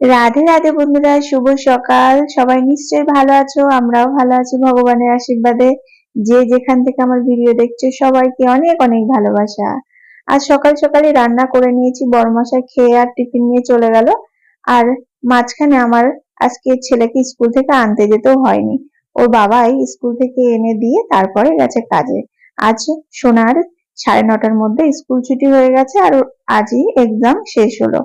রাধে রাধে বন্ধুরা, শুভ সকাল। সবাই নিশ্চয়ই ভালো আছো, আমরাও ভালো আছি ভগবানের আশীর্বাদে। যে যেখান থেকে আমার ভিডিও দেখছ, সবাইকে অনেক অনেক ভালোবাসা। আজ সকাল সকালে রান্না করে নিয়েছি, বরমশাই খেয়ে আর টিফিন নিয়ে চলে গেল। আর মাঝখানে আমার আজকে ছেলেকে স্কুল থেকে আনতে যেতেও হয়নি। ওর বাবাই স্কুল থেকে এনে দিয়ে তারপরে গেছে কাজে। আজ সোনার সাড়ে নটার মধ্যে স্কুল ছুটি হয়ে গেছে, আর আজই এক্সাম শেষ হলো।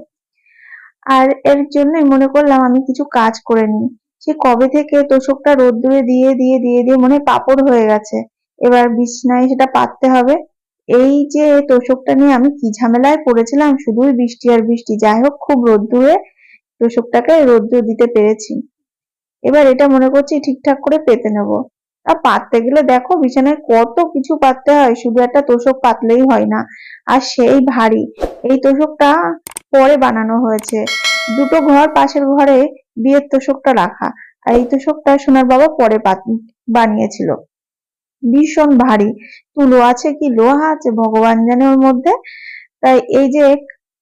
আর এর জন্যই মনে করলাম আমি কিছু কাজ করে নিই। সে কবে থেকে তোষকটা রোদ্দুরে দিয়ে দিয়ে দিয়ে দিয়ে মনে পাপড় হয়ে গেছে। এবার বিছনায় সেটা পাততে হবে। এই যে তোষকটা নিয়ে আমি কি ঝামেলায় পড়েছিলাম, শুধুই বৃষ্টি আর বৃষ্টি। যাই হোক, খুব রোদ্দুরে তোষকটাকে রোদ্দুর দিতে পেরেছি। এবার এটা মনে করছি ঠিকঠাক করে পেতে নেব। আর পাততে গেলে দেখো, বিছানায় কত কিছু পাততে হয়। শুধু একটা তোষক পাতলেই হয় না। আর সেই ভারী। এই তোষকটা পরে বানানো হয়েছে। দুটো ঘর পাশের ঘরে বিয়ের তোষকটা রাখা। আর এই তোষকটা সোনার বাবা পরে বানিয়েছিল। ভীষণ ভারী। তুলো আছে কি? লোহা আছে? ভগবান জানে ওর মধ্যে। তাই এই যে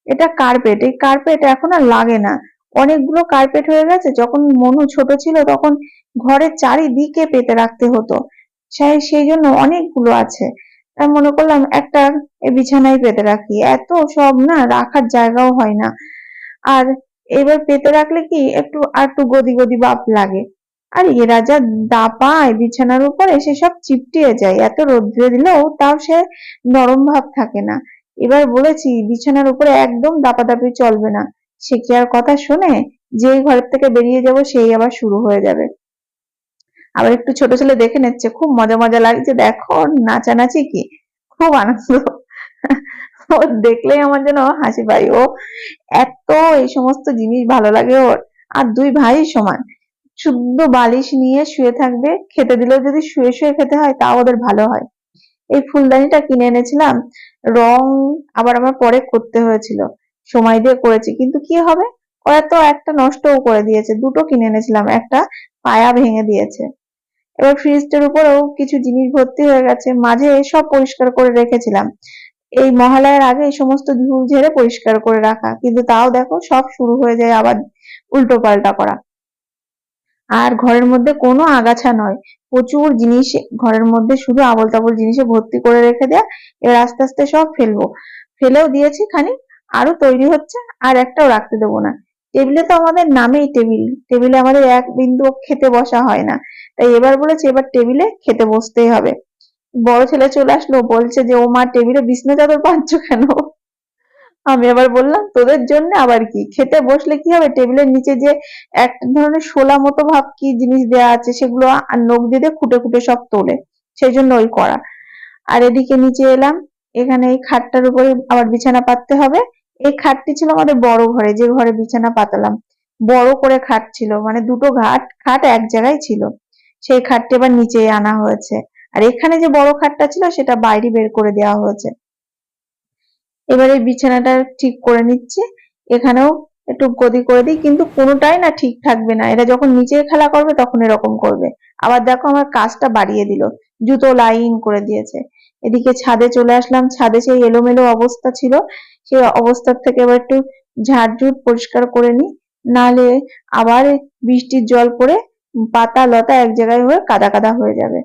এটা কার্পেট এই কার্পেট এখন আর লাগে না। অনেকগুলো কার্পেট হয়ে গেছে। যখন মনু ছোট ছিল তখন ঘরের চারিদিকে পেতে রাখতে হতো। সেই সেই জন্য অনেকগুলো আছে। তাই মনে করলাম একটা বিছানায় পেতে রাখি। এত সব না, রাখার জায়গাও হয় না। আর এবার পেতে রাখলে কি একটু, আর একটু গদি গদি বাপ লাগে। আর এরা যা দাপায় বিছানার উপরে, সে সব চিপটিয়ে যায়। এত রোদ্রে দিলেও তাও সে নরম ভাব থাকে না। এবার বলেছি, বিছানার উপরে একদম দাপাদাপি চলবে না। সে কি আর কথা শোনে? যেই ঘরের থেকে বেরিয়ে যাব, সেই আবার শুরু হয়ে যাবে। আবার একটু ছোট ছেলে দেখে নিচ্ছে, খুব মজা মজা লাগছে। দেখো, নাচানাচি কি? খুব আনন্দ। ও দেখলেই আমার যেন হাসি পাই ও এত এই সমস্ত জিনিস ভালো লাগে ওর। আর দুই ভাই সমান। শুদ্ধ বালিশ নিয়ে শুয়ে থাকবে। খেতে দিলেও যদি শুয়ে শুয়ে খেতে হয়, তাও ওদের ভালো হয়। এই ফুলদানিটা কিনে এনেছিলাম। রং আবার আমার পরে করতে হয়েছিল। সময় দিয়ে করেছি। কিন্তু কি হবে? ওরা তো একটা নষ্টও করে দিয়েছে। দুটো কিনে এনেছিলাম। একটা পায়া ভেঙে দিয়েছে। এবার ফ্রিজটার উপরেও কিছু জিনিস ভর্তি হয়ে গেছে, মাঝে সব পরিষ্কার করে রেখেছিলাম। এই মহালয়ার আগে এই সমস্ত ঝুল ঝেড়ে পরিষ্কার করে রাখা, কিন্তু তাও দেখো সব শুরু হয়ে যায় আবার উল্টো পাল্টা করা। আর ঘরের মধ্যে কোনো আগাছা নয়, প্রচুর জিনিস ঘরের মধ্যে শুধু আবল তাবল জিনিসে ভর্তি করে রেখে দেয়া, এবার আস্তে আস্তে সব ফেলব। ফেলেও দিয়েছি খানিক আরও তৈরি হচ্ছে, আর একটাও রাখতে দেবো না। টেবিলে তো আমাদের নামেই টেবিল, টেবিলে আমাদের এক বিন্দু খেতে বসা হয় না। তাই এবার বলেছে, এবার টেবিলে খেতে বসতেই হবে। বড় ছেলে চলে আসলো, বলছে যে, ও মা, টেবিলে বিছনা চাদর পাচ্ছ কেন? আমি আবার বললাম, তোদের জন্য আবার কি? খেতে বসলে কি হবে? টেবিলের নিচে যে এক ধরনের শোলা মতো ভাব কি জিনিস দেয়া আছে, সেগুলো নখ দিয়ে খুঁটে খুঁটে সব তোলে। সেই জন্য ওই করা আর এদিকে নিচে এলাম, এখানে এই খাটটার উপরে আবার বিছানা পাততে হবে। এই খাটটি ছিল আমাদের বড় ঘরে, যে ঘরে বিছানা পাতালাম। বড় করে খাট ছিল মানে দুটো ঘাট, খাট এক জায়গায় ছিল। সেই খাটটি এবার নিচে আনা হয়েছে। আর এখানে যে বড় খাটটা ছিল, সেটা বাইরে বের করে দেওয়া হয়েছে। এবারে বিছানাটা ঠিক করে নিচ্ছে। এখানেও একটু গদি করে দিই, কিন্তু কোনোটাই না ঠিক থাকবে না। এটা যখন নিচে খেলা করবে, তখন এরকম করবে। আবার দেখো, আমার কাজটা বাড়িয়ে দিল। জুতো লাইন করে দিয়েছে। এদিকে ছাদে চলে আসলাম। ছাদে সেই এলোমেলো অবস্থা ছিল। সেই অবস্থার থেকে এবার একটু ঝাড়ঝুট পরিষ্কার করে নি নালে আবার বৃষ্টির জল পড়ে পাতা, লতা এক জায়গায় হয়ে কাদা কাদা হয়ে যাবে।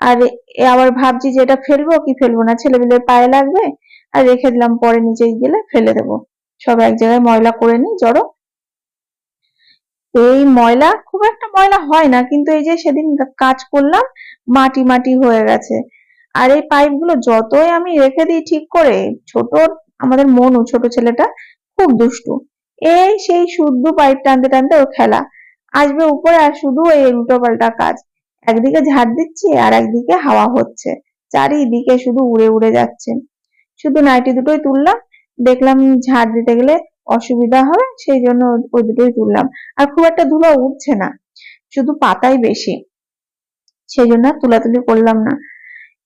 আর আবার ভাবছি যে এটা ফেলব কি ফেলব না ছেলে ছেলেপিলের পায়ে লাগবে, আর রেখে দিলাম পরে নিচে গেলে ফেলে দেবো। সব এক জায়গায় ময়লা করে নি জড়ো। এই ময়লা, খুব একটা ময়লা হয় না, কিন্তু এই যে সেদিন কাজ করলাম, মাটি মাটি হয়ে গেছে। আর এই পাইপগুলো যতই আমি রেখে দিই ঠিক করে, ছোট আমাদের মনু, ছোট ছেলেটা খুব দুষ্টু। এই সেই শুদ্ধ পাইপ টানতে টানতে ও খেলা। আসবে উপরে আর শুধু এই উল্টো পাল্টা কাজ। একদিকে ঝাড় দিচ্ছে আর একদিকে হাওয়া হচ্ছে। চারিদিকে শুধু উড়ে উড়ে যাচ্ছে। শুধু নাইটি দুটোই তুললাম। দেখলাম ঝাড় দিতে গেলে অসুবিধা হবে, সেই জন্য ওই দুটোই তুললাম। আর খুব একটা ধুলো উঠছে না, শুধু পাতাই বেশি। সেই জন্য তুলাতুলি করলাম না।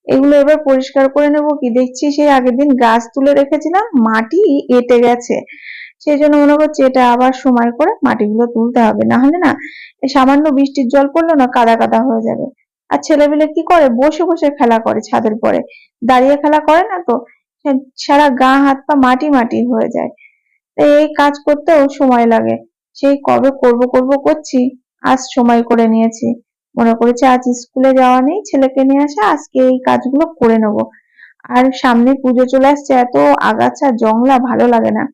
এগুলো এবার পরিষ্কার করে নেব কি? দেখছি সেই আগের দিন গাছ তুলে রেখেছিলাম, মাটি এটে গেছে। সেই জন্য মনে করছি এটা আবার সময় করে মাটিগুলো তুলতে হবে। না হলে না, সামান্য বৃষ্টির জল পড়ল না কাদা কাদা হয়ে যাবে। আর ছেলেপিলে কি করে? বসে বসে খেলা করে ছাদের পরে। দাঁড়িয়ে খেলা করে না তো? সারা গা, হাত, পা মাটি মাটি হয়ে যায়। এই কাজ করতেও সময় লাগে। সেই কবে করব করব করছি, আজ সময় করে নিয়েছি। মনে করেছি আজ স্কুলে যাওয়া নেই, ছেলেকে নিয়ে আসা, আজকে এই কাজগুলো করে নেব। আর সামনে পুজো চলে আসছে, এত আগাছা, জংলা, ভালো লাগে না।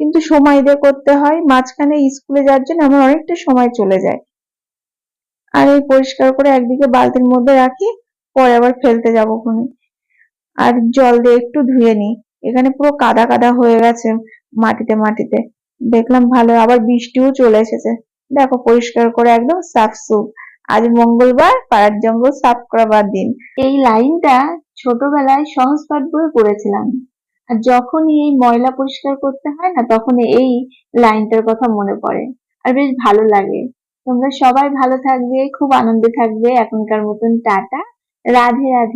কিন্তু সময় দিয়ে করতে হয়, মাঝখানে স্কুলে যাওয়ার জন্য আমার অনেকটা সময় চলে যায়। আর এই পরিষ্কার করে একদিকে বালতির মধ্যে রাখি, পরে আবার ফেলতে যাব খুনি। আর জল দিয়ে একটু ধুয়ে নিই। এখানে পুরো কাদা কাদা হয়ে গেছে মাটিতে মাটিতে। দেখলাম ভালো, আবার বৃষ্টিও চলে এসেছে। দেখো, পরিষ্কার করে একদম সাফ সুফ। আজ মঙ্গলবার, পাড়ার জঙ্গল সাফ করাবার দিন। এই লাইনটা ছোটবেলায় সহজ পাঠ বই পড়েছিলাম। আর যখনই এই ময়লা পরিষ্কার করতে হয় না তখন এই লাইনটার কথা মনে পড়ে। আর বেশ ভালো লাগে। তোমরা সবাই ভালো থাকবে, খুব আনন্দে থাকবে। এখনকার মতন টাটা। রাধে রাধে।